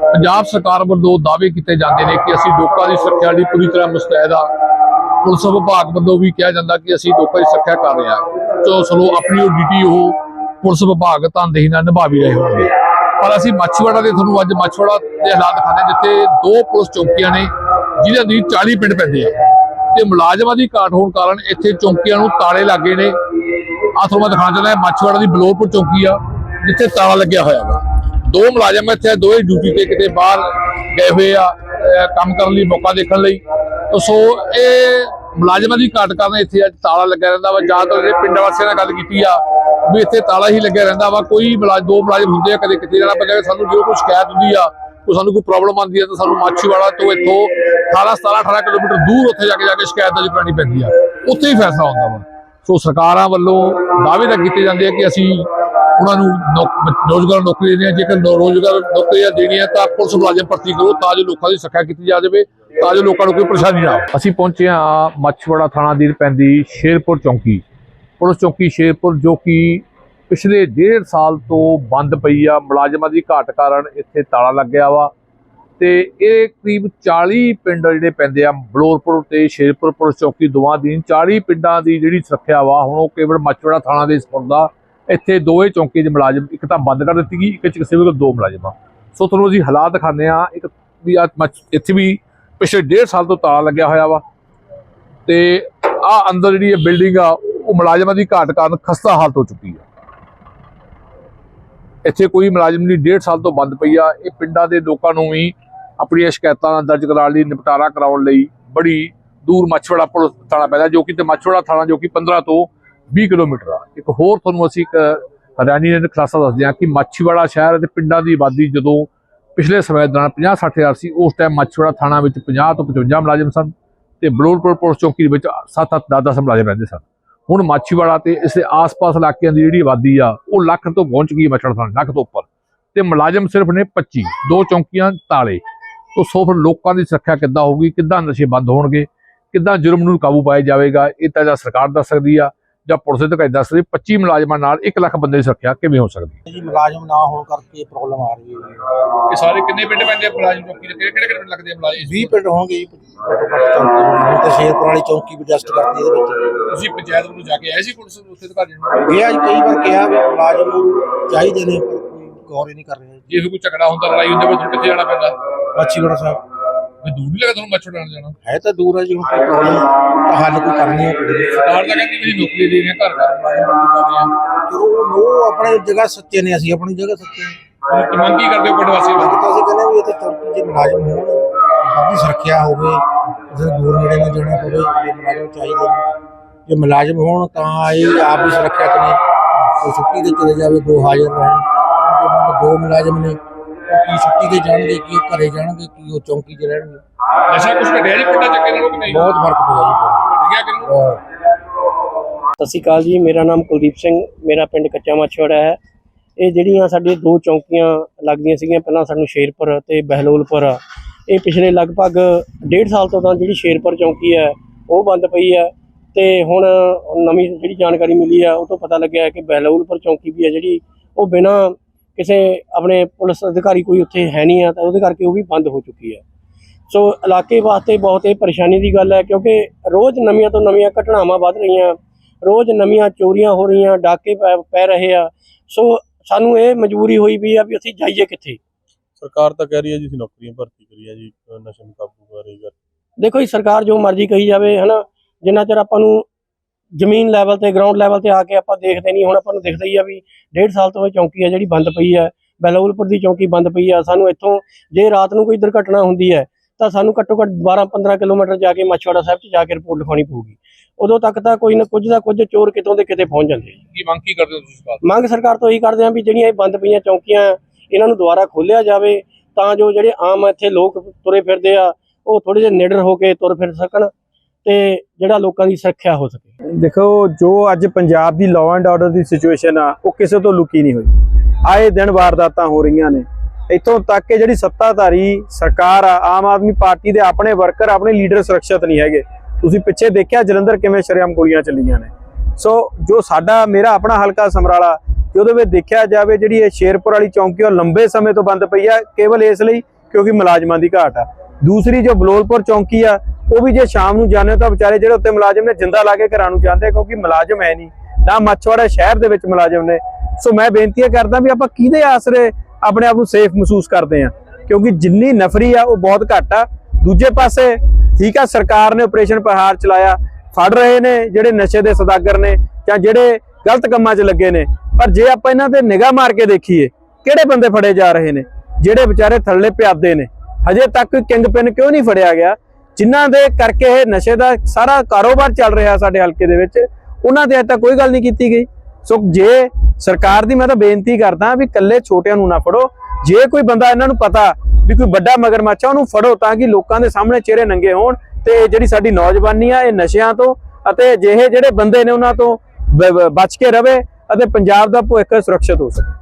ਪੰਜਾਬ ਸਰਕਾਰ ਵੱਲੋਂ ਦਾਅਵੇ ਕੀਤੇ ਜਾਂਦੇ ਨੇ ਕਿ ਅਸੀਂ ਲੋਕਾਂ ਦੀ ਸੁਰੱਖਿਆ ਲਈ ਪੂਰੀ ਤਰ੍ਹਾਂ ਮੁਸਤੈਦ ਆ। ਪੁਲਿਸ ਵਿਭਾਗ ਵੱਲੋਂ ਵੀ ਕਿਹਾ ਜਾਂਦਾ ਕਿ ਅਸੀਂ ਲੋਕਾਂ ਦੀ ਸੁਰੱਖਿਆ ਕਰ ਰਹੇ ਹਾਂ। ਚਲੋ ਚਲੋ ਆਪਣੀ ਉਹ ਡਿਊਟੀ ਉਹ ਪੁਲਿਸ ਵਿਭਾਗ ਤਨਦੇਹੀ ਨਾਲ ਨਿਭਾ ਵੀ ਰਹੇ ਹੋਣਗੇ। ਪਰ ਅਸੀਂ ਮੱਛੀਵਾੜਾ ਦੇ ਤੁਹਾਨੂੰ ਅੱਜ ਮੱਛੀਵਾੜਾ ਦੇ ਹਾਲਾਤ ਦਿਖਾਣੇ ਜਿੱਥੇ ਦੋ ਪੁਲਿਸ ਚੌਕੀਆਂ ਨੇ ਜਿਹਦੇ ਅੰਦਰ 40 ਪਿੰਡ ਪੈਂਦੇ ਆ। ਤੇ ਮੁਲਾਜ਼ਮਾਂ ਦੀ ਘਾਟ ਹੋਣ ਕਾਰਨ ਇੱਥੇ ਚੌਕੀਆਂ ਨੂੰ ਤਾਲੇ ਲੱਗੇ ਨੇ। ਆਹ ਤੁਹਾਨੂੰ ਮੈਂ ਦਿਖਾਉਣਾ ਚਾਹੁੰਦਾ ਹਾਂ ਮੱਛੀਵਾੜਾ ਦੀ ਬਲੋਰਪੁਰ ਚੌਕੀ ਆ, ਜਿੱਥੇ ਤਾਲਾ ਲੱਗਿਆ ਹੋਇਆ ਵਾ। ਦੋ ਮੁਲਾਜ਼ਮ ਇੱਥੇ ਦੋਵੇਂ ਡਿਊਟੀ ਤੇ ਕਿਤੇ ਬਾਹਰ ਗਏ ਹੋਏ ਆ ਕੰਮ ਕਰਨ ਲਈ, ਮੌਕਾ ਦੇਖਣ ਲਈ। ਸੋ ਇਹ ਮੁਲਾਜ਼ਮਾਂ ਦੀ ਘਾਟ ਕਾਰਨ ਇੱਥੇ ਅੱਜ ਤਾਲਾ ਲੱਗਿਆ ਰਹਿੰਦਾ ਵਾ। ਜ਼ਿਆਦਾਤਰ ਜਿਹੜੇ ਪਿੰਡ ਵਾਸੀਆਂ ਨਾਲ ਗੱਲ ਕੀਤੀ ਆ, ਵੀ ਇੱਥੇ ਤਾਲਾ ਹੀ ਲੱਗਿਆ ਰਹਿੰਦਾ ਵਾ। ਕੋਈ ਮੁਲਾਜ਼ਮ ਦੋ ਮੁਲਾਜ਼ਮ ਹੁੰਦੇ ਆ, ਕਦੇ ਕਿਤੇ ਜਾਣਾ ਪੈਂਦਾ ਸਾਨੂੰ ਜਦੋਂ ਕੋਈ ਸ਼ਿਕਾਇਤ ਹੁੰਦੀ ਆ, ਕੋਈ ਸਾਨੂੰ ਕੋਈ ਪ੍ਰੋਬਲਮ ਆਉਂਦੀ ਆ, ਤਾਂ ਸਾਨੂੰ ਮਾਛੀਵਾੜਾ ਤੋਂ ਇੱਥੋਂ 18 17 18 ਕਿਲੋਮੀਟਰ ਦੂਰ ਉੱਥੇ ਜਾ ਕੇ ਜਾ ਕੇ ਸ਼ਿਕਾਇਤ ਦਰਜ ਕਰਾਉਣੀ ਪੈਂਦੀ ਆ। ਉੱਥੇ ਹੀ ਫੈਸਲਾ ਹੁੰਦਾ ਵਾ। ਸੋ ਸਰਕਾਰਾਂ ਵੱਲੋਂ ਦਾਅਵੇ ਤਾਂ ਕੀਤੇ ਜਾਂਦੇ ਆ ਕਿ ਅਸੀਂ ਉਹਨਾਂ ਨੂੰ ਨੌਕ- ਰੋਜ਼ਗਾਰ ਨੌਕਰੀ ਦੇਣੀ ਜੇਕਰ ਰੋਜ਼ਗਾਰ ਨੌਕਰੀਆਂ ਦੇਣੀਆਂ ਤਾਂ ਪੁਲਿਸ ਮੁਲਾਜ਼ਮ ਭਰਤੀ ਕਰੋ, ਤਾਂ ਜੋ ਲੋਕਾਂ ਦੀ ਸੁਰੱਖਿਆ ਕੀਤੀ ਜਾ ਜਾਵੇ, ਤਾਂ ਜੋ ਲੋਕਾਂ ਨੂੰ ਕੋਈ ਪਰੇਸ਼ਾਨੀ ਨਾ ਆਵੇ। ਅਸੀਂ ਪਹੁੰਚੇ ਹਾਂ ਮੱਛਵਾੜਾ ਥਾਣਾ ਦੀ ਪੈਂਦੀ ਸ਼ੇਰਪੁਰ ਚੌਂਕੀ। ਪੁਲਿਸ ਚੌਂਕੀ ਸ਼ੇਰਪੁਰ, ਜੋ ਕਿ ਪਿਛਲੇ ਡੇਢ ਸਾਲ ਤੋਂ ਬੰਦ ਪਈ ਆ, ਮੁਲਾਜ਼ਮਾਂ ਦੀ ਘਾਟ ਕਾਰਨ ਇੱਥੇ ਤਾਲਾ ਲੱਗਿਆ ਵਾ। ਤੇ ਇਹ ਕਰੀਬ 40 ਪਿੰਡ ਜਿਹੜੇ ਪੈਂਦੇ ਆ, ਬਲੋਰਪੁਰ ਤੇ ਸ਼ੇਰਪੁਰ ਪੁਲਿਸ ਚੌਕੀ ਦੋਵਾਂ ਦੀ 40 ਪਿੰਡਾਂ ਦੀ ਜਿਹੜੀ ਸੁਰੱਖਿਆ ਵਾ, ਹੁਣ ਉਹ ਕੇਵਲ ਮੱਛਵਾੜਾ ਥਾਣਾ ਦੇ ਸਪੁਰਦਾ ਇੱਥੇ ਦੋਵੇਂ ਚੌਂਕੀ ਦੇ ਮੁਲਾਜ਼ਮ, ਇੱਕ ਤਾਂ ਬੰਦ ਕਰ ਦਿੱਤੀ ਗਈ, ਇੱਕ ਚ ਕੋਲ ਦੋ ਮੁਲਾਜ਼ਮ। ਆ ਸੋ ਤੁਹਾਨੂੰ ਅਸੀਂ ਹਾਲਾਤ ਦਿਖਾਉਂਦੇ ਆ ਇੱਕ ਵੀ ਆ ਇੱਥੇ ਵੀ ਪਿਛਲੇ ਡੇਢ ਸਾਲ ਤੋਂ ਤਾਲਾ ਲੱਗਿਆ ਹੋਇਆ ਵਾ। ਤੇ ਆ ਅੰਦਰ ਜਿਹੜੀ ਇਹ ਬਿਲਡਿੰਗ ਆ, ਉਹ ਮੁਲਾਜ਼ਮਾਂ ਦੀ ਘਾਟ ਕਾਰਨ ਖਸਤਾ ਹਾਲਤ ਹੋ ਚੁੱਕੀ ਆ। ਇੱਥੇ ਕੋਈ ਮੁਲਾਜ਼ਮ ਨਹੀਂ, ਡੇਢ ਸਾਲ ਤੋਂ ਬੰਦ ਪਈ ਆ। ਇਹ ਪਿੰਡਾਂ ਦੇ ਲੋਕਾਂ ਨੂੰ ਵੀ ਆਪਣੀਆਂ ਸ਼ਿਕਾਇਤਾਂ ਦਰਜ ਕਰਾਉਣ ਲਈ, ਨਿਪਟਾਰਾ ਕਰਾਉਣ ਲਈ ਬੜੀ ਦੂਰ ਮੱਛਵਾੜਾ ਪੁਲਿਸ ਥਾਣਾ ਪੈਂਦਾ, ਜੋ ਕਿ ਤੇ ਮੱਛਵਾੜਾ ਥਾਣਾ ਜੋ ਕਿ 15 ਤੋਂ 20 ਕਿਲੋਮੀਟਰ ਆ। ਇੱਕ ਹੋਰ ਤੁਹਾਨੂੰ ਅਸੀਂ ਇੱਕ ਹਰਿਆਣੀ ਦੇ ਖਲਾਸਾ ਦੱਸਦੇ ਹਾਂ ਕਿ ਮਾਛੀਵਾੜਾ ਸ਼ਹਿਰ ਅਤੇ ਪਿੰਡਾਂ ਦੀ ਆਬਾਦੀ ਜਦੋਂ ਪਿਛਲੇ ਸਮੇਂ ਦੌਰਾਨ 50 60 ਹਜ਼ਾਰ ਸੀ, ਉਸ ਟਾਈਮ ਮਾਛੀਵਾੜਾ ਥਾਣਾ ਵਿੱਚ 50 ਤੋਂ 55 ਮੁਲਾਜ਼ਮ ਸਨ ਤੇ ਬਲੋਰਪੁਰ ਪੁਲਿਸ ਚੌਕੀ ਦੇ ਵਿੱਚ 7-7 10-10 ਮੁਲਾਜ਼ਮ ਰਹਿੰਦੇ ਸਨ। ਹੁਣ ਮਾਛੀਵਾੜਾ ਤੇ ਇਸ ਦੇ ਆਸ-ਪਾਸ ਇਲਾਕਿਆਂ ਦੀ ਜਿਹੜੀ ਆਬਾਦੀ ਆ, ਉਹ ਲੱਖ ਤੋਂ ਪਹੁੰਚ ਗਈ ਮੱਛੜ ਥਾਣਾ, ਲੱਖ ਤੋਂ ਉੱਪਰ। ਤੇ ਮੁਲਾਜ਼ਮ ਸਿਰਫ ਨੇ 25 ਦੋ ਚੌਂਕੀਆਂ ਤਾਲੇ। ਤੋਂ ਸੋ ਲੋਕਾਂ ਦੀ ਸੁਰੱਖਿਆ ਕਿੱਦਾਂ ਹੋਊਗੀ, ਕਿੱਦਾਂ ਨਸ਼ੇ ਬੰਦ ਹੋਣਗੇ, ਕਿੱਦਾਂ ਜੁਰਮ ਨੂੰ ਕਾਬੂ ਪਾਇਆ ਜਾਵੇਗਾ, ਇਹ ਤਾਂ ਜਾਂ ਸਰਕਾਰ ਦੱਸ ਸਕਦੀ ਆ। ਜਾਂ ਪੁਲਿਸ ਅਧਿਕਾਰੀ ਦੱਸ ਸਕਦੀ 25 ਮੁਲਾਜ਼ਮਾਂ ਨਾਲ 1 ਲੱਖ ਬੰਦੇ ਦੀ ਸੁਰੱਖਿਆ ਕਿਵੇਂ ਹੋ ਸਕਦੀ? ਹੈ ਜੀ ਮੁਲਾਜ਼ਮ ਨਾ ਹੋਣ ਕਰਕੇ ਪ੍ਰੋਬਲਮ ਆ ਰਹੀ ਹੈ। ਇਹ ਸਾਰੇ ਕਿੰਨੇ ਪਿੰਡ ਪੈਂਦੇ ਮੁਲਾਜ਼ਮ ਚੌਕੀ ਦੇ? ਕਿਹੜੇ ਕਿਹੜੇ ਪਿੰਡ ਲੱਗਦੇ ਆ ਮੁਲਾਜ਼ਮ? 20 ਪਿੰਡ ਹੋਣਗੇ ਜੀ। ਹੁਣ ਤਾਂ ਸ਼ੇਰਪੁਰ ਵਾਲੀ ਚੌਂਕੀ ਵੀ ਐਡਜਸਟ ਕਰਦੀ ਇਹਦੇ ਵਿੱਚ। ਤੁਸੀਂ ਪੰਚਾਇਤ ਨੂੰ ਜਾ ਕੇ ਆਏ ਸੀ ਪੁਲਿਸ ਨੂੰ ਉੱਥੇ ਅਧਿਕਾਰੀ ਨੂੰ ਗਿਆ ਜੀ ਕਈ ਵਾਰ ਕਿਹਾ ਵੀ ਮੁਲਾਜ਼ਮ ਚਾਹੀਦੇ ਨੇ ਪਰ ਕੋਈ ਗੌਰ ਹੀ ਨਹੀਂ ਕਰ ਰਿਹਾ। ਜੇ ਕੋਈ ਝਗੜਾ ਹੁੰਦਾ ਲੜਾਈ ਹੁੰਦੀ ਫਿਰ ਤੁਹਾਨੂੰ ਕਿੱਥੇ ਜਾਣਾ ਪੈਂਦਾ? ਸਾਹਿਬ। ਵੀ ਦੂਰ ਨਹੀਂ ਲੱਗਾ ਤੁਹਾਨੂੰ ਮੱਛੜ ਜਾਣਾ? ਹੈ ਤਾਂ ਦੂਰ ਹੈ ਜੀ ਹੁਣ ਕੋਈ ਪ੍ਰੋਬਲਮ ਤਾਂ ਹੱਲ ਕੋਈ ਕਰਨੀ ਹੈ। ਦੀ। ਸਰਕਾਰ ਤਾਂ ਕਹਿੰਦੀ ਅਸੀਂ ਨੌਕਰੀ ਦੇ ਰਹੇ ਘਰ ਘਰ ਹਾਂ। ਚਲੋ ਉਹ ਆਪਣੇ ਜਗ੍ਹਾ ਸੱਚੇ ਨੇ ਅਸੀਂ ਆਪਣੀ ਜਗ੍ਹਾ ਸੱਚੇ ਤੁਸੀਂ ਮੰਗ ਕੀ ਕਰਦੇ ਹੋ ਪਿੰਡ ਅੱਜ ਤੋਂ ਅਸੀਂ ਕਹਿੰਦੇ ਵੀ ਇੱਥੇ ਚੌਂਕੀ 'ਚ ਮੁਲਾਜ਼ਮ ਹੋਣ ਸਾਡੀ ਸੁਰੱਖਿਆ ਹੋਵੇ ਨੂੰ ਦੂਰ ਨੇੜੇ ਨਾ ਜਾਣਾ ਪਵੇ ਇਹ ਮੁਲਾਜ਼ਮ ਚਾਹੀਦੇ ਨੇ। ਜੇ ਮੁਲਾਜ਼ਮ ਹੋਣ ਤਾਂ ਇਹ ਆਪ ਵੀ ਸੁਰੱਖਿਅਤ ਨੇ। ਕੋਈ ਛੁੱਟੀ ਤੇ ਚਲੇ ਜਾਵੇ ਦੋ ਹਾਜ਼ਰ ਰਹਿਣ। ਦੋ ਮੁਲਾਜ਼ਮ ਨੇ ਕੀ ਛੁੱਟੀ ਤੇ ਜਾਣਗੇ ਕੀ ਉਹ ਘਰੇ ਜਾਣਗੇ ਕੀ ਉਹ ਚੌਂਕੀ 'ਚ ਰਹਿਣਗੇ। ਨਸ਼ਾ ਕੁਝ ਘਟਿਆ ਜੀ ਪਿੰਡਾਂ ਚ ਅੱਗੇ ਨਾਲੋਂ ਕਿ ਨਹੀਂ? ਬਹੁਤ ਫ਼ਰਕ ਪਿਆ ਜੀ ਗਿਆ ਕਿ? ਬਹੁਤ। ਸਤਿ ਸ਼੍ਰੀ ਅਕਾਲ ਜੀ ਮੇਰਾ ਨਾਮ ਕੁਲਦੀਪ ਸਿੰਘ ਮੇਰਾ ਪਿੰਡ ਕੱਚਾ ਮਾਛਵਾੜਾ ਹੈ। ਇਹ ਜਿਹੜੀਆਂ ਸਾਡੀਆਂ ਦੋ ਚੌਂਕੀਆਂ ਲੱਗਦੀਆਂ ਸੀਗੀਆਂ ਪਹਿਲਾਂ ਸਾਨੂੰ ਸ਼ੇਰਪੁਰ ਤੇ ਬਹਿਲੋਲਪੁਰ। ਇਹ ਪਿਛਲੇ ਲਗਭਗ ਡੇਢ ਸਾਲ ਤੋਂ ਤਾਂ ਜਿਹੜੀ ਸ਼ੇਰਪੁਰ ਚੌਂਕੀ ਹੈ ਉਹ ਬੰਦ ਪਈ ਹੈ। ਤੇ ਹੁਣ ਨਵੀਂ ਜਿਹੜੀ ਜਾਣਕਾਰੀ ਮਿਲੀ ਹੈ ਉਹ ਤੋਂ ਪਤਾ ਲੱਗਿਆ ਕਿ ਬਹਿਲੋਲਪੁਰ ਚੌਂਕੀ ਵੀ ਹੈ ਜਿਹੜੀ ਉਹ ਬਿਨਾਂ ਕਿਸੇ ਆਪਣੇ ਪੁਲਿਸ ਅਧਿਕਾਰੀ ਕੋਈ ਉੱਥੇ ਹੈ ਨਹੀਂ ਆ ਤਾਂ ਉਹਦੇ ਕਰਕੇ ਉਹ ਵੀ ਬੰਦ ਹੋ ਚੁੱਕੀ ਹੈ ਸੋ ਇਲਾਕੇ ਵਾਸਤੇ ਬਹੁਤ ਇਹ ਪਰੇਸ਼ਾਨੀ ਦੀ ਗੱਲ ਹੈ ਕਿਉਂਕਿ ਰੋਜ਼ ਨਵੀਆਂ ਤੋਂ ਨਵੀਆਂ ਘਟਨਾਵਾਂ ਵੱਧ ਰਹੀਆਂ ਰੋਜ਼ ਨਵੀਆਂ ਚੋਰੀਆਂ ਹੋ ਰਹੀਆਂ ਡਾਕੇ ਪੈ- ਰਹੇ ਆ। ਸੋ ਸਾਨੂੰ ਇਹ ਮਜਬੂਰੀ ਹੋਈ ਵੀ ਆ ਵੀ ਅਸੀਂ ਜਾਈਏ ਕਿੱਥੇ? ਸਰਕਾਰ ਤਾਂ ਕਹਿ ਰਹੀ ਹੈ ਜੀ ਅਸੀਂ ਨੌਕਰੀਆਂ ਭਰਤੀ ਕਰੀ ਹੈ ਜੀ ਨਸ਼ੇ ਨੂੰ ਕਾਬੂ ਕਰੇਗਾ ਦੇਖੋ ਜੀ ਸਰਕਾਰ ਜੋ ਮਰਜ਼ੀ ਕਹੀ ਜਾਵੇ ਹਨਾ ਜਿੰਨਾ ਚਿਰ ਆਪਾਂ ਨੂੰ ਜ਼ਮੀਨ ਲੈਵਲ ਤੇ ਗਰਾਊਂਡ ਲੈਵਲ ਤੇ ਆ ਕੇ ਆਪਾਂ ਦੇਖਦੇ ਨਹੀਂ ਹੁਣ ਆਪਾਂ ਨੂੰ ਦਿਖਦਾ ਹੀ ਆ ਵੀ ਡੇਢ ਸਾਲ ਤੋਂ ਇਹ ਚੌਂਕੀ ਆ ਜਿਹੜੀ ਬੰਦ ਪਈ ਹੈ ਬਹਿਲੋਲਪੁਰ ਦੀ ਚੌਂਕੀ ਬੰਦ ਪਈ ਆ ਸਾਨੂੰ ਇੱਥੋਂ ਜੇ ਰਾਤ ਨੂੰ ਕੋਈ ਦੁਰਘਟਨਾ ਹੁੰਦੀ ਹੈ ਤਾਂ ਸਾਨੂੰ ਘੱਟੋ ਘੱਟ 12-15 ਕਿਲੋਮੀਟਰ ਜਾ ਕੇ ਮਛਵਾੜਾ ਸਾਹਿਬ 'ਚ ਜਾ ਕੇ ਰਿਪੋਰਟ ਲਿਖਾਉਣੀ ਪਊਗੀ। ਉਦੋਂ ਤੱਕ ਤਾਂ ਕੋਈ ਨਾ ਕੁਝ ਦਾ ਕੁਝ ਚੋਰ ਕਿਤੋਂ ਦੇ ਕਿਤੇ ਪਹੁੰਚ ਜਾਂਦੇ ਆ। ਕੀ ਮੰਗ ਕੀ ਕਰਦੇ ਹੋ ਤੁਸੀਂ ਮੰਗ ਸਰਕਾਰ ਤੋਂ ਇਹੀ ਕਰਦੇ ਹਾਂ ਵੀ ਜਿਹੜੀਆਂ ਇਹ ਬੰਦ ਪਈਆਂ ਚੌਂਕੀਆਂ ਇਹਨਾਂ ਨੂੰ ਦੁਬਾਰਾ ਖੋਲ੍ਹਿਆ ਜਾਵੇ ਤਾਂ ਜੋ ਜਿਹੜੇ ਆਮ ਇੱਥੇ ਲੋਕ ਤੁਰੇ ਫਿਰਦੇ ਆ ਉਹ ਥੋੜੇ ਜਿਹਾ ਨਿਡਰ ਹੋ ਕੇ ਤੁਰ ਫਿਰ ਸਕਣ। ਤੇ ਜਿਹੜਾ ਲੋਕਾਂ ਦੀ ਸੁਰੱਖਿਆ ਹੋ ਸਕੇ। ਦੇਖੋ, ਜੋ ਅੱਜ ਪੰਜਾਬ ਦੀ ਲਾਅ ਐਂਡ ਆਰਡਰ ਦੀ ਸਿਚੁਏਸ਼ਨ ਆ, ਉਹ ਕਿਸੇ ਤੋਂ ਲੁਕੀ ਨਹੀਂ ਹੋਈ। ਆਏ ਦਿਨ ਵਾਰਦਾਤਾਂ ਹੋ ਰਹੀਆਂ ਨੇ। ਇੱਥੋਂ ਤੱਕ ਕਿ ਜਿਹੜੀ ਸੱਤਾਧਾਰੀ ਸਰਕਾਰ ਆ, ਆਮ ਆਦਮੀ ਪਾਰਟੀ ਦੇ ਆਪਣੇ ਵਰਕਰ, ਆਪਣੇ ਲੀਡਰ ਸੁਰੱਖਿਅਤ ਨਹੀਂ ਹੈਗੇ। ਤੁਸੀਂ ਪਿੱਛੇ ਦੇਖਿਆ ਜਲੰਧਰ ਕਿਵੇਂ ਸ਼ਰੇਆਮ ਗੋਲੀਆਂ ਚੱਲੀਆਂ ਨੇ। ਸੋ ਜੋ ਸਾਡਾ, ਮੇਰਾ ਆਪਣਾ ਹਲਕਾ ਸਮਰਾਲਾ, ਜੇ ਉਹਦੇ ਵਿੱਚ ਦੇਖਿਆ ਜਾਵੇ ਜਿਹੜੀ ਇਹ ਸ਼ੇਰਪੁਰ ਵਾਲੀ ਚੌਂਕੀ, ਉਹ ਲੰਬੇ ਸਮੇਂ ਤੋਂ ਬੰਦ ਪਈ ਆ, ਕੇਵਲ ਇਸ ਲਈ ਕਿਉਂਕਿ ਮੁਲਾਜ਼ਮਾਂ ਦੀ ਘਾਟ ਆ। ਦੂਸਰੀ ਜੋ ਬਲੋਲਪੁਰ ਚੌਂਕੀ ਆ ਉਹ ਵੀ ਜੇ ਸ਼ਾਮ ਨੂੰ ਜਾਂਦੇ ਹੋ ਤਾਂ ਵਿਚਾਰੇ ਜਿਹੜੇ ਉੱਤੇ ਮੁਲਾਜ਼ਮ ਨੇ ਜਿੰਦਾ ਲਾ ਕੇ ਘਰਾਂ ਨੂੰ ਜਾਂਦੇ ਆ, ਕਿਉਂਕਿ ਮੁਲਾਜ਼ਮ ਹੈ ਨਹੀਂ। ਨਾ ਮੱਛਵਾੜਾ ਸ਼ਹਿਰ ਦੇ ਵਿੱਚ ਮੁਲਾਜ਼ਮ ਨੇ। ਸੋ ਮੈਂ ਬੇਨਤੀ ਕਰਦਾ ਵੀ ਆਪਾਂ ਕਿਹਦੇ ਆਸਰੇ ਆਪਣੇ ਆਪ ਨੂੰ ਸੇਫ ਮਹਿਸੂਸ ਕਰਦੇ ਆ ਕਿਉਂਕਿ ਜਿੰਨੀ ਨਫਰੀ ਆ, ਉਹ ਬਹੁਤ ਘੱਟ ਆ। ਦੂਜੇ ਪਾਸੇ, ਠੀਕ ਆ, ਸਰਕਾਰ ਨੇ ਆਪਰੇਸ਼ਨ ਪ੍ਰਹਾਰ ਚਲਾਇਆ। ਫੜ ਰਹੇ ਨੇ ਜਿਹੜੇ ਨਸ਼ੇ ਦੇ ਸਦਾਗਰ ਨੇ ਜਾਂ ਜਿਹੜੇ ਗਲਤ ਕੰਮਾਂ 'ਚ ਲੱਗੇ ਨੇ। ਪਰ ਜੇ ਆਪਾਂ ਇਹਨਾਂ ਤੇ ਨਿਗਾਹ ਮਾਰ ਕੇ ਦੇਖੀਏ, ਕਿਹੜੇ ਬੰਦੇ ਫੜੇ ਜਾ ਰਹੇ ਨੇ? ਜਿਹੜੇ ਵਿਚਾਰੇ ਥੱਲੇ ਪਿਆਦੇ ਨੇ। ਹਜੇ ਤੱਕ ਕਿੰਗ ਪਿੰਨ ਕਿਉਂ ਨਹੀਂ ਫੜਿਆ ਗਿਆ? ਜਿਨ੍ਹਾਂ ਦੇ ਕਰਕੇ ਇਹ ਨਸ਼ੇ ਦਾ ਸਾਰਾ ਕਾਰੋਬਾਰ ਚੱਲ ਰਿਹਾ ਸਾਡੇ ਹਲਕੇ ਦੇ ਵਿੱਚ, ਉਹਨਾਂ ਤੇ ਅਜੇ ਤੱਕ ਕੋਈ ਗੱਲ ਨਹੀਂ ਕੀਤੀ ਗਈ। ਸੋ ਜੇ ਸਰਕਾਰ ਦੀ ਮੈਂ ਤਾਂ ਬੇਨਤੀ ਕਰਦਾ ਵੀ ਕੱਲੇ ਛੋਟਿਆਂ ਨੂੰ ਨਾ ਫੜੋ। ਜੇ ਕੋਈ ਬੰਦਾ ਇਹਨਾਂ ਨੂੰ ਪਤਾ ਵੀ ਕੋਈ ਵੱਡਾ ਮਗਰਮੱਛ ਆ, ਉਹਨੂੰ ਫੜੋ ਤਾਂ ਕਿ ਲੋਕਾਂ ਦੇ ਸਾਹਮਣੇ ਚਿਹਰੇ ਨੰਗੇ ਹੋਣ ਤੇ ਇਹ ਜਿਹੜੀ ਸਾਡੀ ਨੌਜਵਾਨੀ ਆ, ਇਹ ਨਸ਼ਿਆਂ ਤੋਂ ਅਤੇ ਅਜਿਹੇ ਜਿਹੜੇ ਬੰਦੇ ਨੇ ਉਹਨਾਂ ਤੋਂ ਬ- ਬਚ ਕੇ ਰਵੇ ਅਤੇ ਪੰਜਾਬ ਦਾ ਭਵਿੱਖ ਸੁਰੱਖਿਅਤ ਹੋ ਸਕੇ।